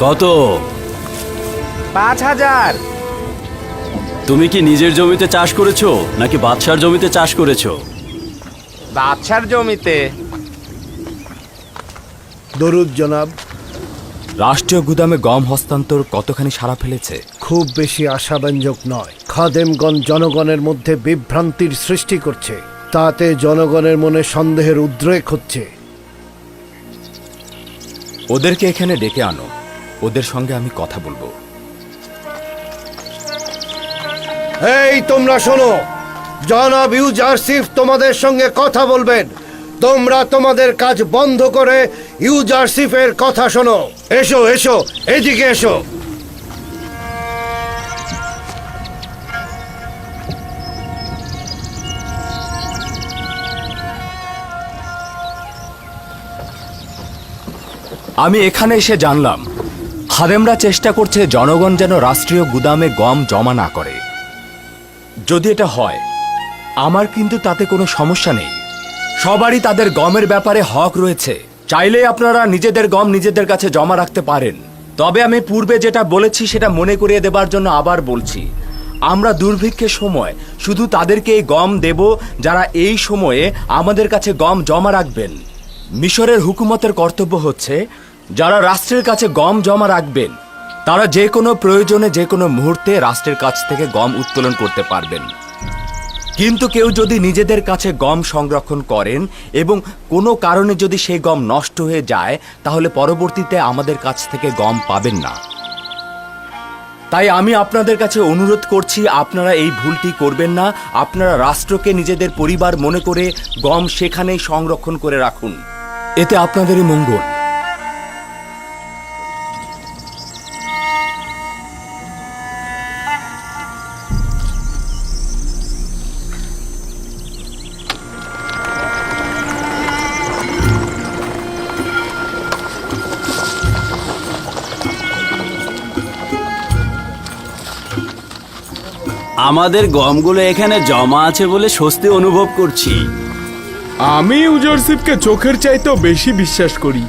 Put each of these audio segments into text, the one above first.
কত? পাঁচ হাজার। তুমি কি নিজের জমিতে চাষ করেছ নাকি বাদশার জমিতে চাষ করেছ? বাদশার জমিতে। দরুদ জনাব। রাষ্ট্রীয় গুদামে গম হস্তান্তর কতখানি সারা ফেলেছে? খুব বেশি আশাব্যঞ্জক নয়। খাদেমগণ জনগণের মধ্যে বিভ্রান্তির সৃষ্টি করছে। তাতে জনগণের মনে সন্দেহের উদ্রেক হচ্ছে। ওদেরকে এখানে ডেকে আনো। ওদের সঙ্গে আমি কথা বলব। এই তোমরা শোনো জনাব ইউজারসিফ তোমাদের সঙ্গে কথা বলবেন। তোমরা তোমাদের কাজ বন্ধ করে ইউজারসিফের কথা শোনো। এসো এসো এদিকে এসো। আমি এখানে এসে জানলাম খাদেমরা চেষ্টা করছে জনগণ যেন রাষ্ট্রীয় গুদামে গম জমা না করে। যদি এটা হয়, আমার কিন্তু তাতে কোনো সমস্যা নেই। সবারই তাদের গমের ব্যাপারে হক রয়েছে। চাইলে আপনারা নিজেদের গম নিজেদের কাছে জমা রাখতে পারেন। তবে আমি পূর্বে যেটা বলেছি সেটা মনে করিয়ে দেবার জন্য আবার বলছি, আমরা দুর্ভিক্ষের সময় শুধু তাদেরকে এই গম দেব যারা এই সময়ে আমাদের কাছে গম জমা রাখবেন। মিশরের হুকুমতের কর্তব্য হচ্ছে যারা রাষ্ট্রের কাছে গম জমা রাখবেন, তারা যে কোনো প্রয়োজনে যে কোনো মুহূর্তে রাষ্ট্রের কাছ থেকে গম উত্তোলন করতে পারবেন। কিন্তু কেউ যদি নিজেদের কাছে গম সংরক্ষণ করেন এবং কোনো কারণে যদি সেই গম নষ্ট হয়ে যায়, তাহলে পরবর্তীতে আমাদের কাছ থেকে গম পাবেন না। তাই আমি আপনাদের কাছে অনুরোধ করছি, আপনারা এই ভুলটি করবেন না। আপনারা রাষ্ট্রকে নিজেদের পরিবার মনে করে গম সেখানেই সংরক্ষণ করে রাখুন। এতে আপনাদেরই মঙ্গল। আমাদের গমগুলো এখানে জমা আছে বলে স্বস্তি অনুভব করছি। আমি ইউজারশিপকে চোখের চাইতেও বেশি বিশ্বাস করি।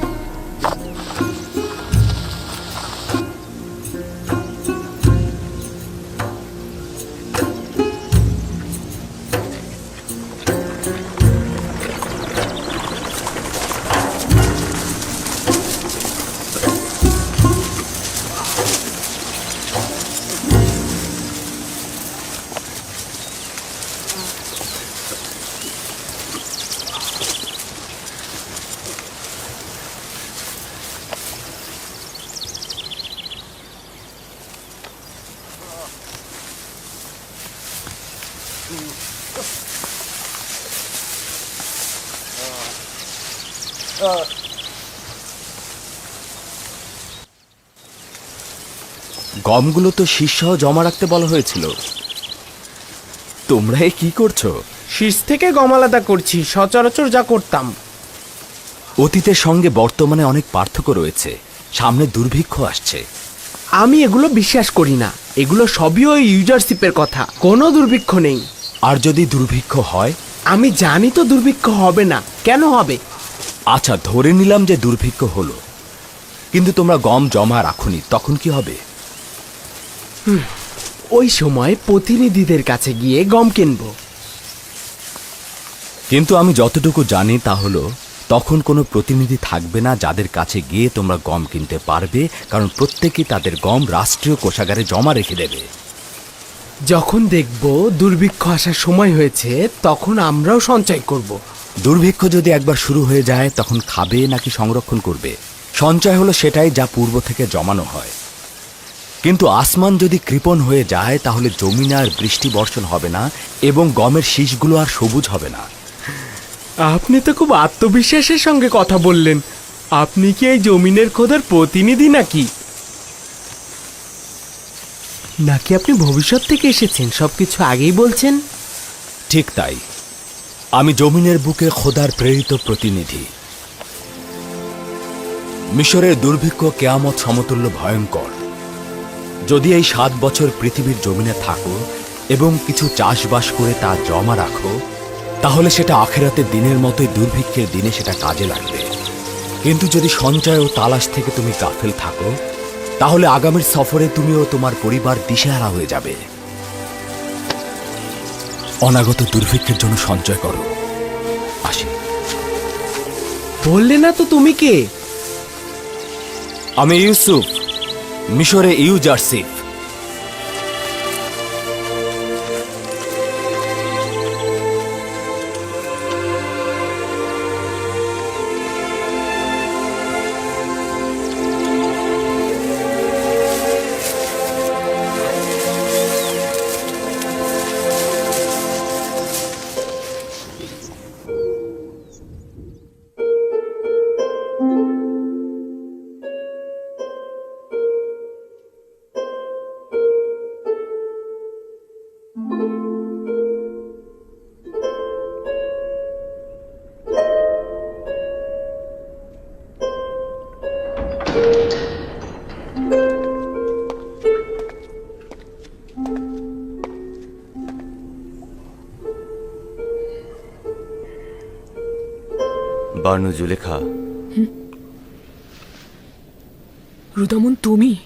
গমগুলো তো শীর্ষহ জমা রাখতে বলা হয়েছিল। তোমরা এ কি করছ? শীষ থেকে গম আলাদা করছি সচরাচর যা করতাম। অতীতের সঙ্গে বর্তমানে অনেক পার্থক্য রয়েছে। সামনে দুর্ভিক্ষ আসছে। আমি এগুলো বিশ্বাস করি না। এগুলো সবই ওই ইউজারশিপের কথা। কোনো দুর্ভিক্ষ নেই। আর যদি দুর্ভিক্ষ হয়? আমি জানি তো দুর্ভিক্ষ হবে না। কেন হবে? আচ্ছা ধরে নিলাম যে দুর্ভিক্ষ হলো। কিন্তু তোমরা গম জমা রাখুনি তখন কি হবে? ওই সময় প্রতিনিধিদের কাছে গিয়ে গম কিনব। কিন্তু আমি যতটুকু জানি তা হলো তখন কোনো প্রতিনিধি থাকবে না যাদের কাছে গিয়ে তোমরা গম কিনতে পারবে কারণ প্রত্যেকেই তাদের গম রাষ্ট্রীয় কোষাগারে জমা রেখে দেবে। যখন দেখব দুর্ভিক্ষ আসার সময় হয়েছে তখন আমরাও সঞ্চয় করব। দুর্ভিক্ষ যদি একবার শুরু হয়ে যায় তখন খাবে নাকি সংরক্ষণ করবে? সঞ্চয় হলো সেটাই যা পূর্ব থেকে জমানো হয়। কিন্তু আসমান যদি কৃপণ হয়ে যায় তাহলে জমিনে আর বৃষ্টি বর্ষণ হবে না এবং গমের শীষগুলো আর সবুজ হবে না। আপনি তো খুব আত্মবিশ্বাসের সঙ্গে কথা বললেন। আপনি কি এই জমিনের খোদার প্রতিনিধি নাকি? নাকি আপনি ভবিষ্যৎ থেকে এসেছেন? সবকিছু আগেই বলছেন? ঠিক তাই। আমি জমিনের বুকে খোদার প্রেরিত প্রতিনিধি। মিশরের দুর্ভিক্ষ কেয়ামত সমতুল্য ভয়ঙ্কর। যদি এই সাত বছর পৃথিবীর জমিনে থাকো এবং কিছু চাষবাস করে তা জমা রাখো, তাহলে সেটা আখেরাতের দিনের মতোই দুর্ভিক্ষের দিনে সেটা কাজে লাগবে। কিন্তু যদি সঞ্চয় ও তালাশ থেকে তুমি গাফেল থাকো, তাহলে আগামীর সফরে তুমি ও তোমার পরিবার দিশেহারা হয়ে যাবে। অনাগত দুর্ভিক্ষের জন্য সঞ্চয় করো। আসি। বললে না তো তুমি কে? আমি ইউসুফ মিশরে ইউ ইউজারসিফ বানু জুলেখা। রুদমন তুমি?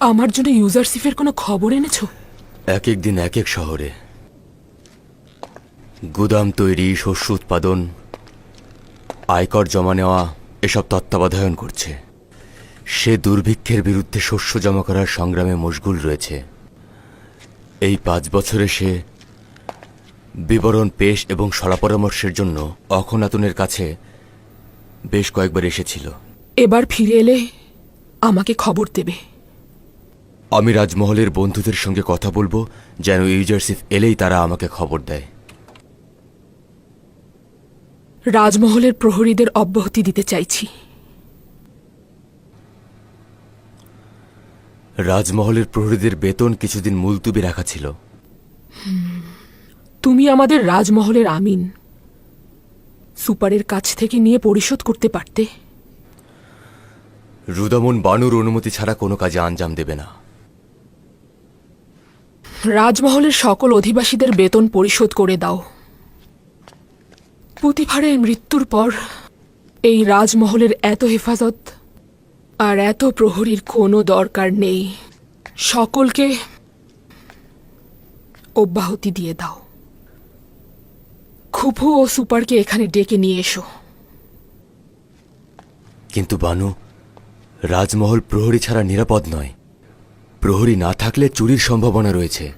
আমার জন্য ইউজারসিফের কোনো খবর এনেছো? এক এক দিন এক এক শহরে। গুদাম তৈরি শস্য উৎপাদন আয়কর জমা নেওয়া এসব তত্ত্বাবধায়ন করছে। সে দুর্ভিক্ষের বিরুদ্ধে শস্য জমা করার সংগ্রামে মশগুল রয়েছে। এই পাঁচ বছরে সে বিবরণ পেশ এবং সলাপরামর্শের জন্য অখনাতুনের কাছে বেশ কয়েকবার এসেছিল। এবার ফিরে এলে আমাকে খবর দেবে। আমি রাজমহলের বন্ধুদের সঙ্গে কথা বলব যেন ইউজারসিফ এলেই তারা আমাকে খবর দেয়। রাজমহলের প্রহরীদের অব্যাহতি দিতে চাইছি। রাজমহলের প্রহরীদের বেতন কিছুদিন মুলতুবি রাখা ছিল। তুমি আমাদের রাজমহলের আমিন। সুপারের কাছ থেকে নিয়ে পরিশোধ করতে পারতে। রুদামন বানুর অনুমতি ছাড়া কোনো কাজে আঞ্জাম দেবে না। রাজমহলের সকল অধিবাসীদের বেতন পরিশোধ করে দাও। পুতিফারের মৃত্যুর পর এই রাজমহলের এত হেফাজত আর এত প্রহরীর কোনো দরকার নেই। সকলকে অব্যাহতি দিয়ে দাও। খুফু ও সুপারকে এখানে ডেকে নিয়ে এসো। কিন্তু বানু রাজমহল প্রহরী ছাড়া নিরাপদ নয়। প্রহরী না থাকলে চুরির সম্ভাবনা রয়েছে।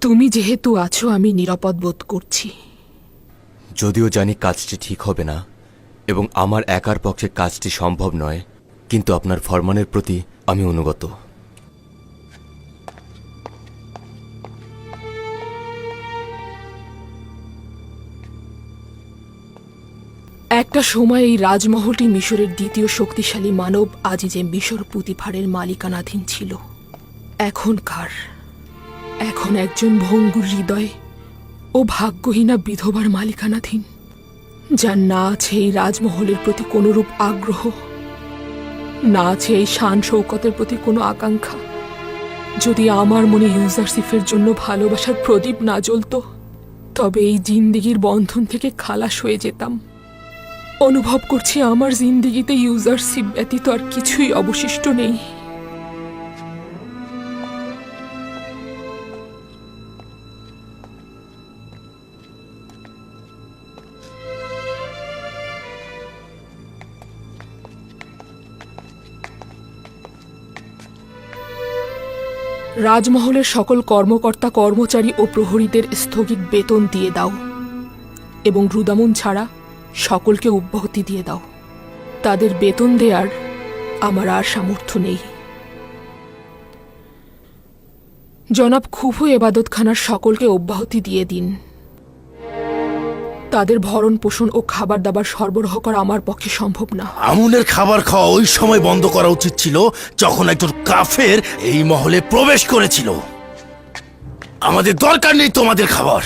তুমি যেহেতু আছো আমি নিরাপদ বোধ করছি। যদিও জানি কাজটি ঠিক হবে না এবং আমার একার পক্ষে কাজটি সম্ভব নয়, কিন্তু আপনার ফরমানের প্রতি আমি অনুগত। একটা সময় এই রাজমহলটি মিশরের দ্বিতীয় শক্তিশালী মানব আজিজে মিশর পুতিফারের মালিকানাধীন ছিল। এখনকার এখন একজন ভঙ্গুর হৃদয় ও ভাগ্যহীনা বিধবার মালিকানাধীন, যার না আছে এই রাজমহলের প্রতি কোনোরূপ আগ্রহ, না আছে এই শান শৌকতের প্রতি কোনো আকাঙ্ক্ষা। যদি আমার মনে ইউজারসিফের জন্য ভালোবাসার প্রদীপ না জ্বলতো, তবে এই জিন্দিগির বন্ধন থেকে খালাস হয়ে যেতাম। অনুভব করছি আমার জিন্দিগিতে ইউজারশিপ ব্যতীত আর কিছুই অবশিষ্ট নেই। রাজমহলের সকল কর্মকর্তা, কর্মচারী ও প্রহরীদের স্থগিত বেতন দিয়ে দাও এবং রুদামুন ছাড়া সকলকে অব্যাহতি দিয়ে দাও। তাদের বেতন দেওয়ার আমার আর সামর্থ্য নেই। জনাব খুফু এবাদতখানার সকলকে অব্যাহতি দিয়ে দিন। তাদের ভরণ পোষণ ও খাবার দাবার সরবরাহ করা আমার পক্ষে সম্ভব না। আমুনের খাবার খাওয়া ওই সময় বন্ধ করা উচিত ছিল যখন একজন কাফের এই মহলে প্রবেশ করেছিল। আমাদের দরকার নেই তোমাদের খাবার।